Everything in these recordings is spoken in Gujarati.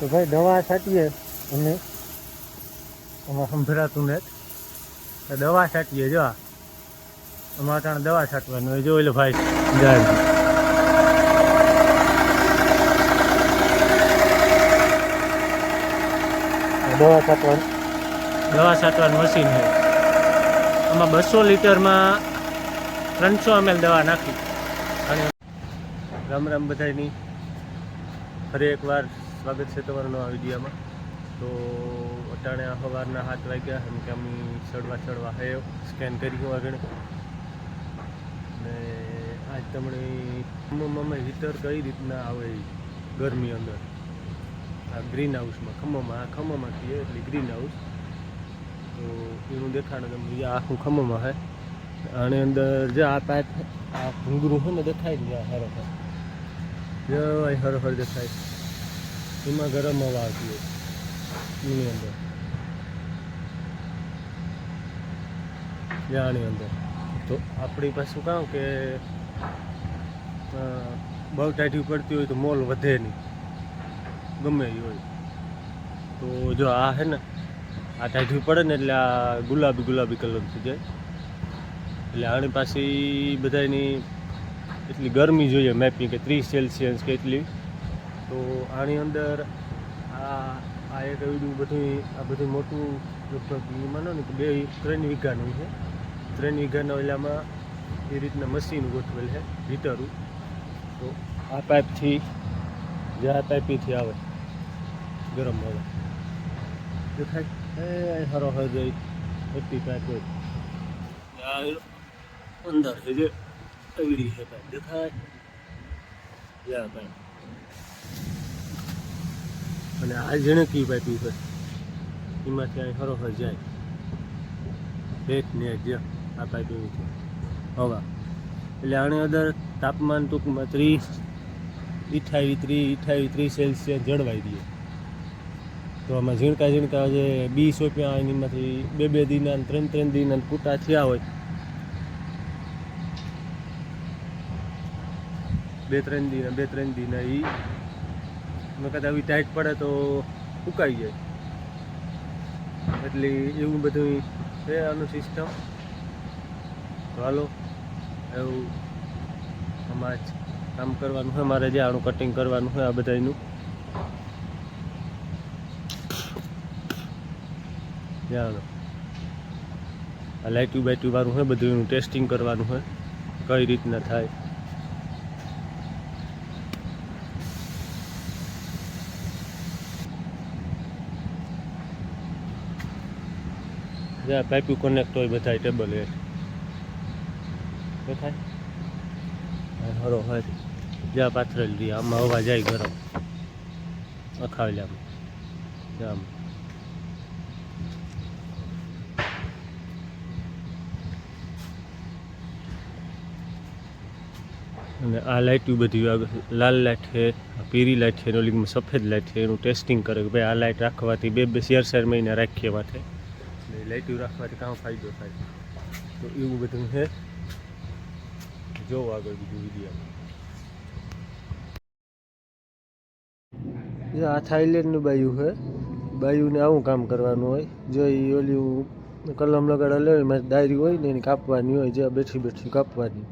તો ભાઈ દવા છાંટીએ અમે આમાં સંભળાતું ને દવા છાંટીએ, જો આ. ત્યાં દવા છાંટવાનું હોય. જોઈ લો ભાઈ જાય દવા છાંટવાનું. દવા છાંટવાનું મશીન છે. આમાં બસો લીટરમાં ત્રણસો એમએલ દવા નાખી. અને રામ રામ બધાની ફરી એકવાર સ્વાગત છે તમારું નવા વિડીયોમાં. તો અટાણે આ સવારના સાત વાગ્યા, એમ કે અમે ચડવા ચડવા હે સ્કેન કર્યું આગળ. ને આજ તમને ખમ્મમાં હીટર કઈ રીતના આવે ગરમી અંદર? આ ગ્રીન હાઉસમાં ખમ્મમાં આ ખમ્મમાં કહીએ એટલે ગ્રીન હાઉસ તો એનું દેખાડો તમને આખું ખમ્મમાં હે. આની અંદર જે આ પાઇપ આ ભૂંગરું છે ને દેખાય ને આ જય જે અહીં હરોફર દેખાય. એમાં ગરમ હવા આવતી હોય એની અંદર. આની અંદર. તો આપણી શું કામ કે બહુ ટાઈટી પડતી હોય તો મોલ વધે નહીં. ગમે એ હોય. તો જો આ છે ને, આ ટાઈટી પડે ને એટલે આ ગુલાબી ગુલાબી કલર થઈ જાય. એટલે આની પાસે બધાની એટલી ગરમી જોઈએ મેપિંગ કે ત્રીસ સેલ્સિયસ કે એટલી. તો આની અંદર આ આ એક એવું બધું આ બધું મોટું લગભગ માનો ને કે બે ત્રણ વીઘાનું છે. ત્રણ વીઘાના ઓલામાં એ રીતના મશીન ગોઠવેલ છે હીટરું તો આ પાઇપથી જે આ પાઇપીથી આવે, ગરમ હવે દેખાય? એ હરો હર જઈ એટલી પાઇપ હોય. અંદર છે જે એવડી છે પાઇપ દેખાય? યા પાઇપ અને આ ઝીણકી પાઇપી હોય એમાંથી અહીં હરોહર જાય. એક ને જે આ પાઇપી છે. હવા, એટલે આની અંદર તાપમાન ટૂંકમાં ત્રીસ અઠાવી ત્રીસ અઠાવી ત્રીસ સેલ્સિયસ જળવાઈ દે તો આમાં ઝીણકા ઝીણકા જે બી સોંપ્યા એમાંથી બે બે દિના ત્રણ ત્રણ દિના કૂટા થયા હોય. બે ત્રણ દિના, બે ત્રણ દિના એ કદાચ આવી ટાઈટ પડે તો ઉકાઈ જાય. એટલે એવું બધું છે આનું સિસ્ટમ હાલો, એવું જ કામ કરવાનું હોય મારે જે આનું કટિંગ કરવાનું હોય આ બધાનું જાણો. આ લાઇટ્યુ બાઇટ્યુ વાળું હોય બધું એનું ટેસ્ટિંગ કરવાનું હોય કઈ રીતના થાય. જ્યાં પાઇપી કનેક્ટ હોય બધા ટેબલ હેઠ દેખાય હરો હોય જ્યાં પાથરેલ રહી, આમાં હવા જાય ગરમ અખાવેલામાં. આમ. અને આ લાઇટ બધી લાલ લાઇટ છે પીરી લાઇટ છે, એનો લીગમાં સફેદ લાઇટ છે, એનું ટેસ્ટિંગ કરે કે ભાઈ આ લાઇટ રાખવાથી બે બે શેર શેર મહિના રાખીએ માથે. એટલે લાઇટ રાખવાથી કામ ફાયદો થાય. તો એવું બધું છે. જોવો આગળ બીજું વીડિયો આ થાઈલેન્ડનું બાયું છે. બાયુને આવું કામ કરવાનું હોય. જો એ ઓલી કલમ લગાડા લે એમાં ડાયરી હોય ને એની કાપવાની હોય જ્યાં બેઠી બેઠી કાપવાની.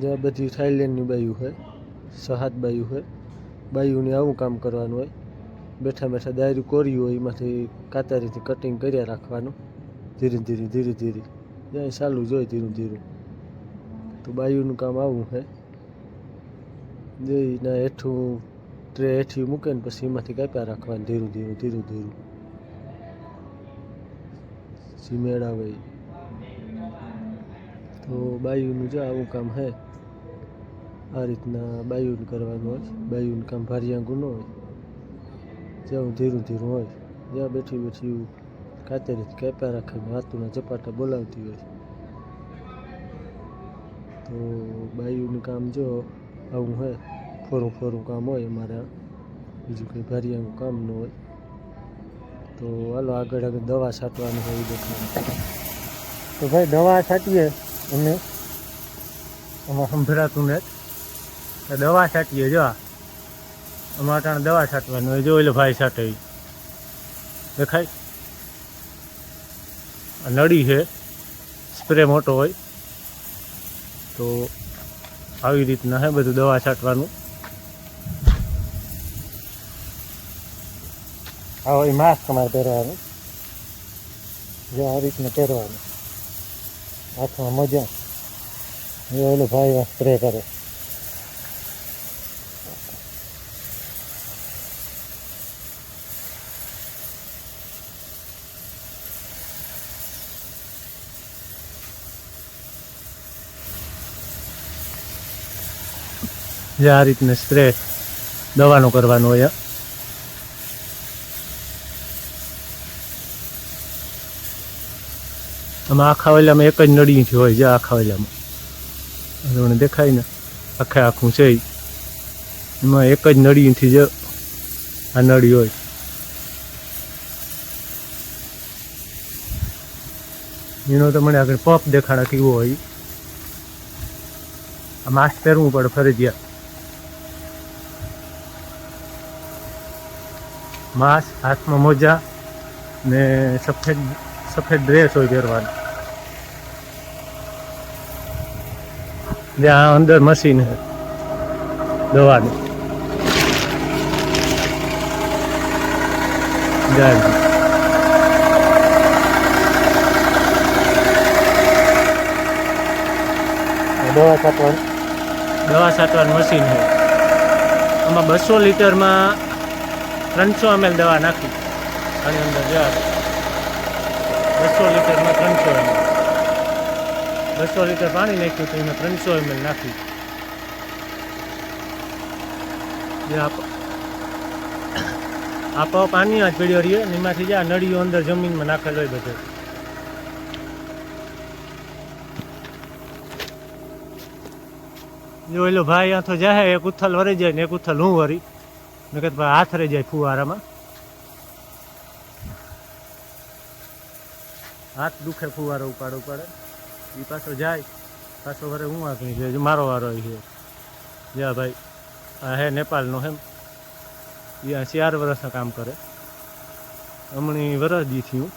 જ્યાં બધી થાઈલેન્ડની બાયું છે. સહાત બાયું છે. બાયુને આવું કામ કરવાનું હોય. બેઠા બેઠા દાયરી કોરી હોય, એમાંથી કાતરીથી કટિંગ કર્યા રાખવાનું. ધીરે ધીરે ધીરે ધીરે. જ્યાં ચાલુ જોઈએ ધીરું ધીરું. તો બાયુનું કામ આવું છે જઈને હેઠું, ટ્રે હેઠી મૂકે ને પછી એમાંથી કાપ્યા રાખવાનું ધીરું ધીરું ધીરું ધીરું. આવે ઈ. તો બાયુનું જો આવું કામ છે આ રીતના બાયુન કરવાનું હોય. બાયુન કામ ભારિયાંગું ન હોય. જ્યાં ધીરું ધીરું હોય જ્યાં બેઠી બેઠી કાતરીથી કાપ્યા રાખે ને હાથુના ઝપાટા બોલાવતી હોય તો બાયુનું કામ જો આવું હોય ફોરું ફોરું કામ હોય અમારે બીજું કંઈ ભારિયાનું કામ ન હોય. તો હાલો આગળ આગળ દવા છાંટવાનું હોય દેખાય. તો ભાઈ દવા છાંટીએ અમે. આમાં સંભળાતું ને દવા છાંટીએ જો આ. આમાં અટાણે દવા છાંટવાની હોય જો એટલે ભાઈ છાંટે ઈ. દેખાય? આ નળી છે સ્પ્રે મોટો હોય. તો આવી રીતના હે બધું દવા છાંટવાનું. આ હોય માસ્ક તમારે પહેરવાનું. જો આ રીતના પહેરવાનું. હાથમાં મજા. એ ઓલો ભાઈ સ્પ્રે કરે. જે આ રીતને સ્પ્રે દવાનું કરવાનું હોય. આમાં આખા વેલામાં એક જ નળીથી હોય જે આખા વેલામાં તમને દેખાય ને, આખે આખું છે એમાં એક જ નળીથી જ આ નળી હોય. એનો તમને આગળ પપ દેખાડા કેવો હોય. આ માસ્ક પહેરવું પડે ફરજિયાત. માસ્ક હાથમાં મોજા ને સફેદ સફેદ ડ્રેસ હોય પહેરવાનો. ત્યાં અંદર મશીન છે. દવાનું. જાય. દવા છાંટવાનું દવા છાંટવાનું મશીન છે. આમાં બસો લીટરમાં ત્રણસો એમએલ દવા નાખી. આની અંદર જવા બસો લીટરમાં ત્રણસો એમએલ બસો લીટર પાણી નાખ્યું તો એમાં ત્રણસો એમએલ નાખી. જે આપો પાણી જ પીડ્યો રહીએ ને એમાંથી જ્યાં નળીઓ અંદર જમીનમાં નાખેલો હોય બધો. જો એલો ભાઈ આ તો જાય એક ઉથલ વરી જાય ને એક ઉથલ હું વરી. નકર હાથ રહી જાય ફુવારામાં. હાથ દુખે ફુવારો ઉપાડો ઉપાડે એ પાછો જાય, પાછો વરે હું આગળ જાય મારો વારો છે. જા ભાઈ, આ હે નેપાળનો હેમ. એ ચાર વર્ષના કામ કરે. હમણાં વરસ દી થયું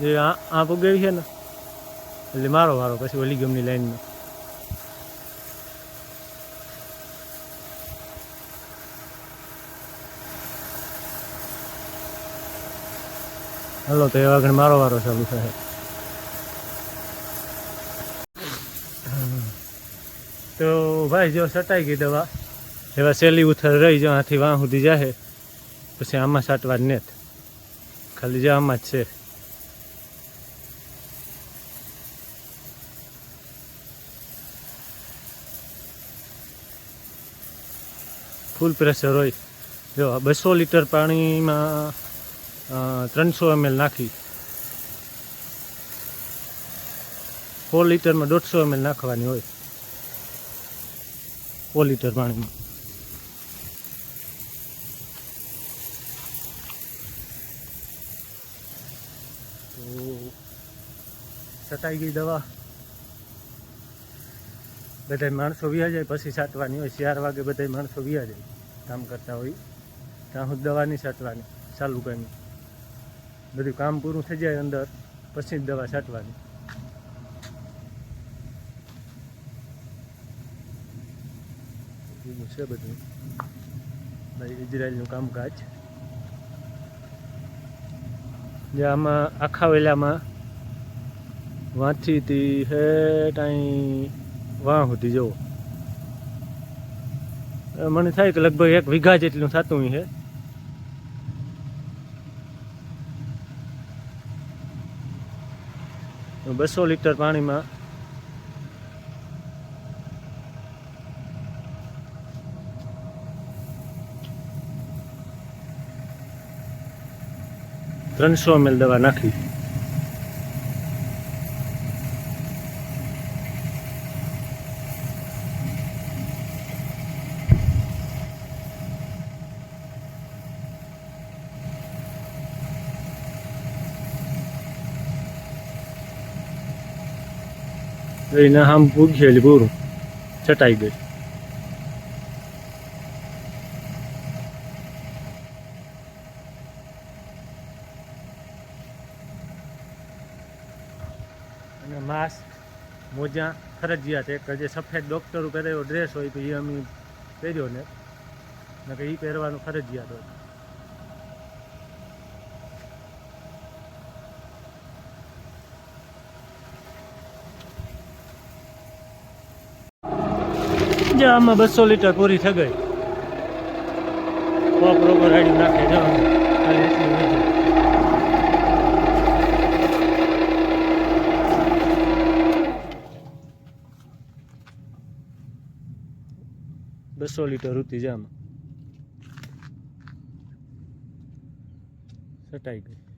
જે આ પગાવી છે ને, એટલે મારો વારો પછી ઓલી ગમની લાઈનમાં. હલો, તો એવા આગળ મારો વારો ચાલુ થશે તો ભાઈ, જો સટાઈ ગઈ દવા. એવા સેલી ઉથર રહી, જો આથી વાં સુધી જાહે. પછી આમાં સાટવા નેત. ખાલી જો આમાં જ છે. ફૂલ પ્રેશર હોય. જો બસો લીટર પાણીમાં ત્રણસો એમએલ નાખી. સો લીટરમાં દોઢસો એમએલ નાખવાની હોય. સો લીટર પાણીમાં. તો સટાઈ ગઈ દવા. બધા માણસો વ્યા જાય, પછી છાંટવાની હોય. ચાર વાગે બધા માણસો વ્યા જાય. કામ કરતા હોય. ત્યાં સુધી દવા નહીં છાંટવાની ચાલુ કરી. બધું કામ પૂરું થઈ જાય અંદર, પછી દવા છાંટવાની. છે બધું. ઇઝરાયલનું કામકાજ. જે આમાં, આખા વેલામાં વાંચી હતી હે ટાઈ, વાં સુધી જવો મને થાય કે લગભગ એક વીઘા જેટલું થતું છે. બસો લીટર પાણીમાં ત્રણસો એમએલ દવા નાખી. ગઈને આમ ભૂગેલી પૂરું છટાઈ ગઈ. અને માસ્ક મોજા, ફરજિયાત. એક જે સફેદ ડૉક્ટરો પહેરેલો ડ્રેસ હોય તો એ અમે પહેર્યો ને. કે એ પહેરવાનું ફરજિયાત હોય. જે આમાં બસો લીટર પૂરી થઈ ગઈ. રાડી નાખે બસો લીટર ઉતી જામ સટાઈ ગઈ.